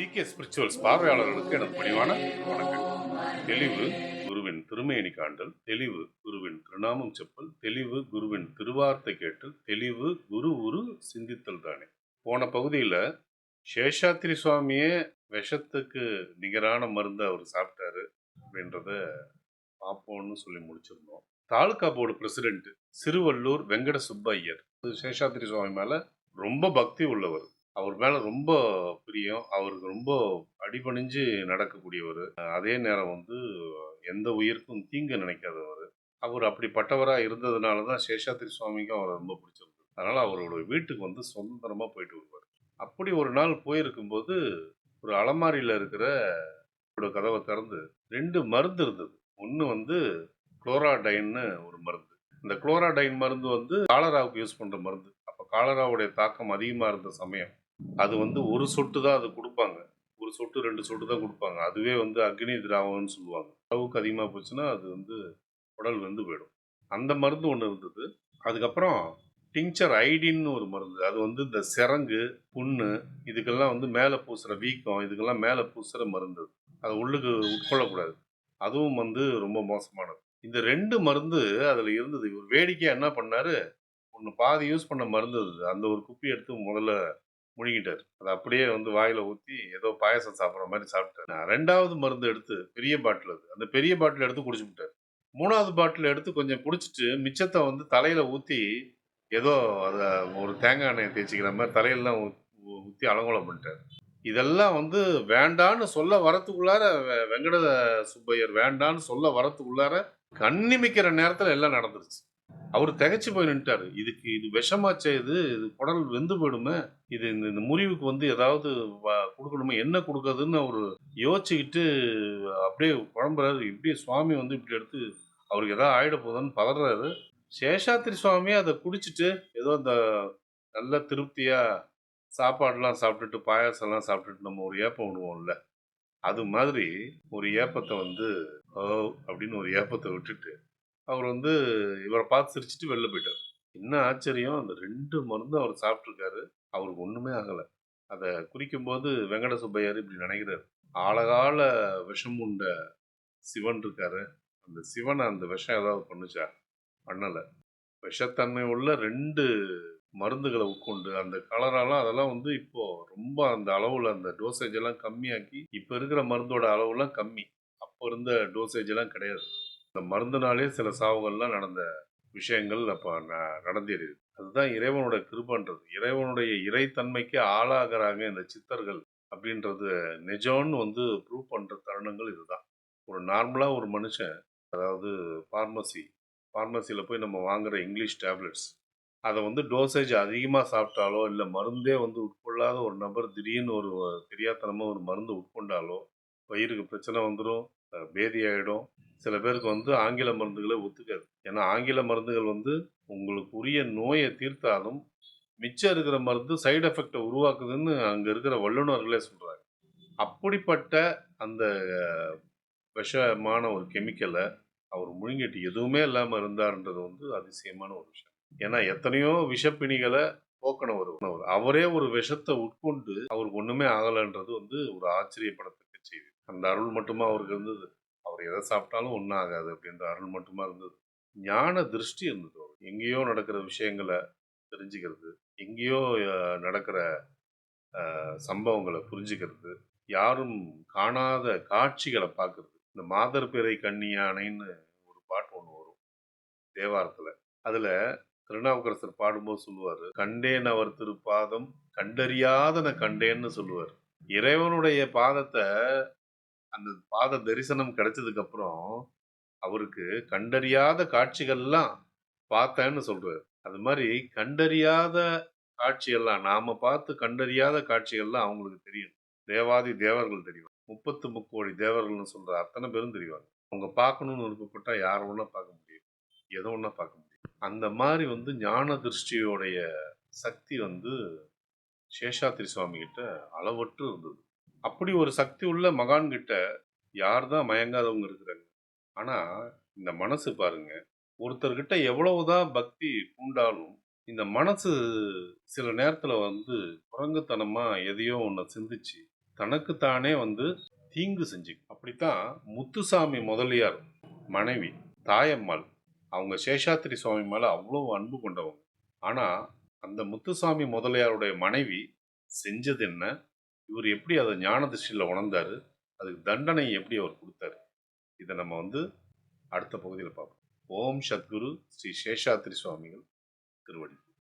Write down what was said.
GK spirituals பார்வையாளர்களுக்கு எனது பணிவான வணக்கம். தெளிவு குருவின் திருமேனி காண்டல் தெளிவு குருவின் திருநாமம் செப்பல் தெளிவு குருவின் திருவார்த்தை கேட்டல் தெளிவு குரு உரு சிந்தித்தல் தானே. போன பகுதியில் சேஷாத்திரி சுவாமியே விஷத்துக்கு நிகரான மருந்து அவர் சாப்பிட்டாரு அப்படின்றத பார்ப்போம்னு சொல்லி முடிச்சிருந்தோம். தாலுகா போர்டு பிரசிடென்ட் சிறுவள்ளூர் வெங்கட சுப்பையர் சேஷாத்திரி சுவாமி மேலே ரொம்ப பக்தி உள்ளவர். அவர் மேலே ரொம்ப பிரியம். அவருக்கு ரொம்ப அடிபணிஞ்சு நடக்கக்கூடியவர். அதே நேரம் வந்து எந்த உயிருக்கும் தீங்கு நினைக்காதவர். அவர் அப்படிப்பட்டவராக இருந்ததுனால தான் சேஷாத்திரி சுவாமிக்கும் அவரை ரொம்ப பிடிச்சிருந்தது. அதனால் அவரோட வீட்டுக்கு வந்து சுதந்திரமாக போயிட்டு வருவார். அப்படி ஒரு நாள் போயிருக்கும்போது ஒரு அலமாரியில் இருக்கிற ஒரு கதவை திறந்து ரெண்டு மருந்து இருந்தது. ஒன்று வந்து குளோராடைன்னு ஒரு மருந்து. இந்த குளோராடைன் மருந்து வந்து காலராவுக்கு யூஸ் பண்ணுற மருந்து. அப்போ காலராவுடைய தாக்கம் அதிகமாக இருந்த சமயம் அது வந்து ஒரு சொட்டு தான் அது கொடுப்பாங்க. ஒரு சொட்டு ரெண்டு சொட்டு தான் கொடுப்பாங்க. அதுவே வந்து அக்னி திராவகம்னு சொல்லுவாங்க. அளவுக்கு அதிகமாக போச்சுன்னா அது வந்து உடல் வெந்து போயிடும். அந்த மருந்து ஒன்று இருந்தது. அதுக்கப்புறம் டிங்சர் ஐடின்னு ஒரு மருந்து. அது வந்து இந்த சிறங்கு புண்ணு இதுக்கெல்லாம் வந்து மேலே பூசுகிற வீக்கம் இதுக்கெல்லாம் மேலே பூசுகிற மருந்து. அது. அதை உள்ளுக்கு உட்கொள்ளக்கூடாது. அதுவும் வந்து ரொம்ப மோசமானது. இந்த ரெண்டு மருந்து அதில் இருந்தது. இவர் வேடிக்கையாக என்ன பண்ணார்? ஒன்று பாதி யூஸ் பண்ண மருந்து அந்த ஒரு குப்பி எடுத்து முதல்ல முழுங்கிட்டார் அதை அப்படியே வந்து வாயில ஊற்றி ஏதோ பாயசம் சாப்பிட்ற மாதிரி சாப்பிட்டாரு. நான் ரெண்டாவது மருந்து எடுத்து பெரிய பாட்டில் அது. அந்த பெரிய பாட்டில் எடுத்து குடிச்சு விட்டார். மூணாவது பாட்டில் எடுத்து கொஞ்சம் குடிச்சிட்டு மிச்சத்தை வந்து தலையில ஊற்றி ஏதோ அதை ஒரு தேங்காய் எண்ணெயை தேய்ச்சிக்கிற மாதிரி தலையெல்லாம் ஊற்றி அலங்கோலம் பண்ணிட்டார். இதெல்லாம் வந்து வேண்டான்னு சொல்ல வரத்துக்குள்ளார வெங்கட சுப்பையர் வேண்டான்னு சொல்ல வரத்துக்குள்ளார கண்ணிமிக்கிற நேரத்தில் எல்லாம் நடந்துருச்சு. அவர் திகச்சு போய் நின்ட்டாரு இதுக்கு இது விஷமாச்சே இது இது குடல் வெந்து போயிடுமே. இது இந்த இந்த முறிவுக்கு வந்து ஏதாவது கொடுக்கணுமே என்ன கொடுக்குறதுன்னு அவர் யோசிச்சுக்கிட்டு அப்படியே குழம்புறாரு இப்படியே சுவாமி வந்து இப்படி எடுத்து அவருக்கு எதாவது ஆயிட போதுன்னு பதறாரு. சேஷாத்திரி சுவாமி அதை குடிச்சிட்டு ஏதோ அந்த நல்ல திருப்தியாக சாப்பாடுலாம் சாப்பிட்டுட்டு பாயாசம்லாம் சாப்பிட்டுட்டு நம்ம ஒரு ஏப்பம் விடுவோம்ல அது மாதிரி ஒரு ஏப்பத்தை வந்து ஓ அப்படின்னு ஒரு ஏப்பத்தை விட்டுட்டு அவர் வந்து இவரை பார்த்து சிரிச்சிட்டு வெளில போயிட்டார். என்ன ஆச்சரியம் அந்த ரெண்டு மருந்தும் அவர் சாப்பிட்ருக்காரு அவருக்கு ஒன்றுமே ஆகலை. அதை குறிக்கும்போது வெங்கட சுப்பையார் இப்படி நினைக்கிறார். ஆழகால விஷம் உண்ட சிவன் இருக்காரு. அந்த சிவனை அந்த விஷம் ஏதாவது பண்ணுச்சா? பண்ணலை. விஷத்தன்மை உள்ள ரெண்டு மருந்துகளை உட்கொண்டு அந்த கலராலாம் அதெல்லாம் வந்து இப்போ ரொம்ப அந்த அளவில் அந்த டோசேஜ் எல்லாம் கம்மியாக்கி இப்போ இருக்கிற மருந்தோட அளவுலாம் கம்மி. அப்போ இருந்த டோசேஜ் எல்லாம் கிடையாது. இந்த மருந்துனாலே சில சாவுகள்லாம் நடந்த விஷயங்கள் அப்போ நடந்தேறியது. அதுதான் இறைவனோட கிருபன்றது. இறைவனுடைய இறைத்தன்மைக்கு ஆளாகிறாங்க இந்த சித்தர்கள் அப்படின்றது நிஜம்னு வந்து ப்ரூவ் பண்ணுற தருணங்கள் இதுதான். ஒரு நார்மலாக ஒரு மனுஷன் அதாவது ஃபார்மசி ஃபார்மசியில் போய் நம்ம வாங்குற இங்கிலீஷ் டேப்லெட்ஸ் அதை வந்து டோசேஜ் அதிகமாக சாப்பிட்டாலோ இல்லை மருந்தே வந்து உட்கொள்ளாத ஒரு நபர் திடீர்னு ஒரு தெரியாத்தனமாக ஒரு மருந்து உட்கொண்டாலோ வயிறுக்கு பிரச்சனை வந்துடும் பேதி ஆகிடும் சில பேருக்கு வந்து ஆங்கில மருந்துகளே ஒத்துக்காது. ஏன்னா ஆங்கில மருந்துகள் வந்து உங்களுக்கு உரிய நோயை தீர்த்தாலும் மிச்சம் இருக்கிற மருந்து சைடு எஃபெக்டை உருவாக்குதுன்னு அங்கே இருக்கிற வல்லுநர்களே சொல்கிறாங்க அப்படிப்பட்ட அந்த விஷமான ஒரு கெமிக்கலை அவர் முழுங்கிட்டு எதுவுமே இல்லாமல் இருந்தார்ன்றது வந்து அதிசயமான ஒரு விஷயம். ஏன்னா எத்தனையோ விஷப்பிணிகளை போக்கணவர் அவர் அவரே ஒரு விஷத்தை உட்கொண்டு அவருக்கு ஒன்றுமே ஆகலைன்றது வந்து ஒரு ஆச்சரியப்படத்தக்க செய்தி. அந்த அருள் மட்டுமா அவருக்கு இருந்தது? அவர் எதை சாப்பிட்டாலும் ஒன்றும் ஆகாது அப்படின்ற அருள் மட்டுமா இருந்தது. ஞான திருஷ்டி இருந்தது எங்கேயோ நடக்கிற விஷயங்களை தெரிஞ்சுக்கிறது எங்கேயோ நடக்கிற சம்பவங்களை புரிஞ்சுக்கிறது யாரும் காணாத காட்சிகளை பார்க்கறது. இந்த மாதர் பிறை கண்ணியானைன்னு ஒரு பாட்டு ஒன்று வரும் தேவாரத்தில். அதில் திருநாவுக்கரசர் பாடும்போது சொல்லுவார் கண்டேன் அவர் திருப்பாதம் கண்டறியாதன கண்டேன்னு சொல்லுவார். இறைவனுடைய பாதத்தை அந்த பாத தரிசனம் கிடைச்சதுக்கு அப்புறம் அவருக்கு கண்டறியாத காட்சிகள்லாம் பார்த்தேன்னு சொல்றாரு. அது மாதிரி கண்டறியாத காட்சியெல்லாம் நாம பார்த்து கண்டறியாத காட்சிகள்லாம் அவங்களுக்கு தெரியும். தேவாதி தேவர்கள் தெரியும். முப்பத்து முக்கோடி தேவர்கள்னு சொல்ற அத்தனை பேரும் தெரிவாங்க. அவங்க பார்க்கணும்னு விருப்பப்பட்டா யாரை ஒன்றா பார்க்க முடியும்? எதை ஒன்றா பார்க்க முடியும்? அந்த மாதிரி வந்து ஞான திருஷ்டியோடைய சக்தி வந்து சேஷாத்திரி சுவாமி கிட்ட அளவற்று இருந்தது. அப்படி ஒரு சக்தி உள்ள மகான்கிட்ட யார் தான் மயங்காதவங்க இருக்கிறாங்க? ஆனால் இந்த மனசு பாருங்க. ஒருத்தர்கிட்ட எவ்வளவுதான் பக்தி பூண்டாலும் இந்த மனசு சில நேரத்தில் வந்து குரங்குத்தனமாக எதையோ ஒன்று சிந்திச்சு தனக்குத்தானே வந்து தீங்கு செஞ்சு அப்படித்தான் முத்துசாமி முதலியார் மனைவி தாயம்மாள் அவங்க சேஷாத்திரி சுவாமி மேலே அவ்வளோ அன்பு கொண்டவங்க. ஆனால் அந்த முத்துசாமி முதலியாருடைய மனைவி செஞ்சது என்ன? இவர் எப்படி அதை ஞான திருஷ்டியில் உணர்ந்தாரு? அதுக்கு தண்டனை எப்படி அவர் கொடுத்தாரு? இதை நம்ம வந்து அடுத்த பகுதியில் பார்ப்போம். ஓம் சத்குரு ஸ்ரீ சேஷாத்திரி சுவாமிகள் திருவடி